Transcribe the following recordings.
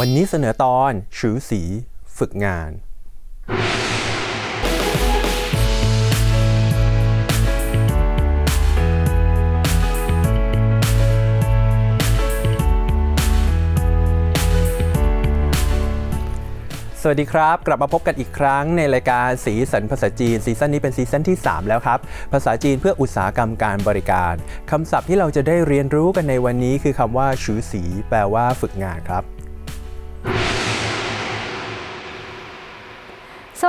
วันนี้เสนอตอนชือสีฝึกงาน สวัสดีครับ กลับมาพบกันอีกครั้งในรายการสีสันภาษาจีนซีซั่นนี้เป็นซีซั่นที่ 3 แล้วครับ ภาษาจีนเพื่ออุตสาหกรรมการบริการคำศัพท์ที่เราจะได้เรียนรู้กันในวันนี้คือคำว่าชือสี แปลว่าฝึกงานครับ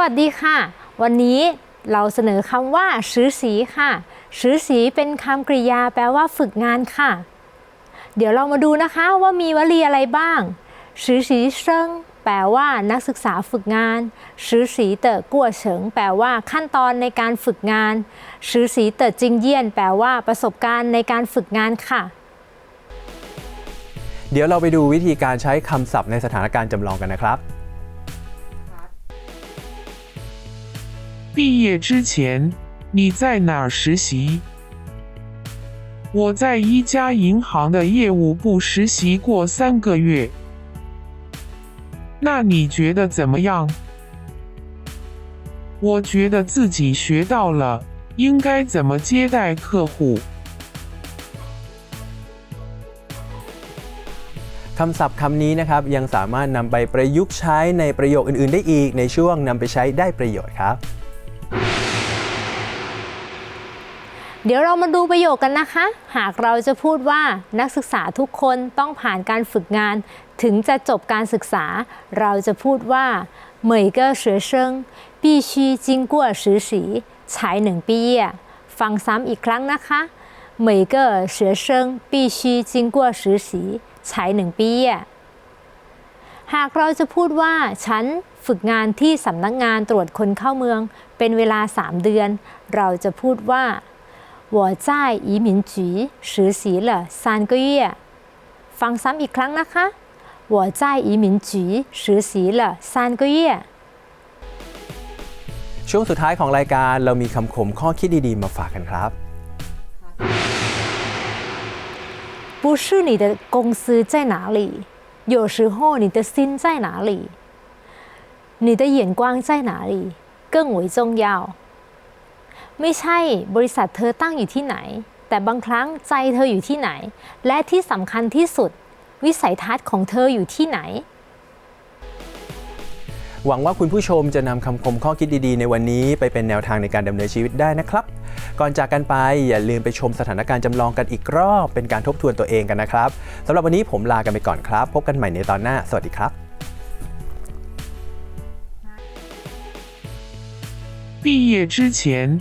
วัสดีค่ะ วันนี้เราเสนอคำว่าซื้อสีค่ะซื้อสีเป็นคำกริยาแปลว่าฝึกงานค่ะ เดี๋ยวเรามาดูนะคะว่ามีวลีอะไรบ้างซื้อสีเซิงแปลว่านักศึกษาฝึกงานซื้อสีเตอกั่วเฉิง แปลว่าขั้นตอนในการฝึกงานซื้อสีเตอจิงเยี่ยน แปลว่าประสบการณ์ในการฝึกงานค่ะ เดี๋ยวเราไปดูวิธีการใช้คำศัพท์ในสถานการณ์จำลองกันนะครับ 毕业之前，你在哪儿实习？我在一家银行的业务部实习过三个月。那你觉得怎么样？我觉得自己学到了应该怎么接待客户。 คำศัพท์คำนี้นะครับยังสามารถนำไปประยุกต์ใช้ในประโยคอื่น ๆ ได้อีกในช่วงนำไปใช้ได้ประโยชน์ครับ เดี๋ยวเรามาดูประโยคกันนะคะ หากเราจะพูดว่านักศึกษาทุกคนต้องผ่านการฝึกงาน ถึงจะจบการศึกษา เราจะพูดว่า每个学生必须经过实习才能毕业ฟังซ้ำอีกครั้งนะคะ每个学生必须经过实习才能毕业หากเราจะพูดว่า ฉันฝึกงานที่สำนักงานตรวจคนเข้าเมือง เป็นเวลา 3 เดือน เราจะพูดว่า 我在移民局实习了三个月ฟังซ้ำอีกครั้งนะคะ我在移民局实习了三个月 ช่วงสุดท้ายของรายการเรามีคำคมข้อคิดดี ๆ มาฝากกันครับ 不是你的公司在哪里，有时候你的心在哪里，你的眼光在哪里更为重要。 ไม่ใช่บริษัทเธอตั้งอยู่ที่ไหน แต่บางครั้งใจเธออยู่ที่ไหน และที่สำคัญที่สุด วิสัยทัศน์ของเธออยู่ที่ไหน หวังว่าคุณผู้ชมจะนำคำคมข้อคิดดี ๆ ในวันนี้ไปเป็นแนวทางในการดำเนินชีวิตได้นะครับ ก่อนจากกันไปอย่าลืมไปชมสถานการณ์จำลองกันอีกรอบ เป็นการทบทวนตัวเองกันนะครับสำหรับวันนี้ผมลากันไปก่อนครับ พบกันใหม่ในตอนหน้า สวัสดีครับ 毕业之前，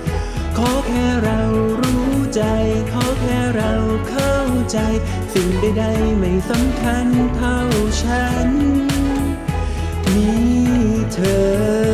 อแค่เรารู้ใจ ขอแค่เราเข้าใจ สิ่งใดๆไม่สำคัญเท่าฉัน มีเธอ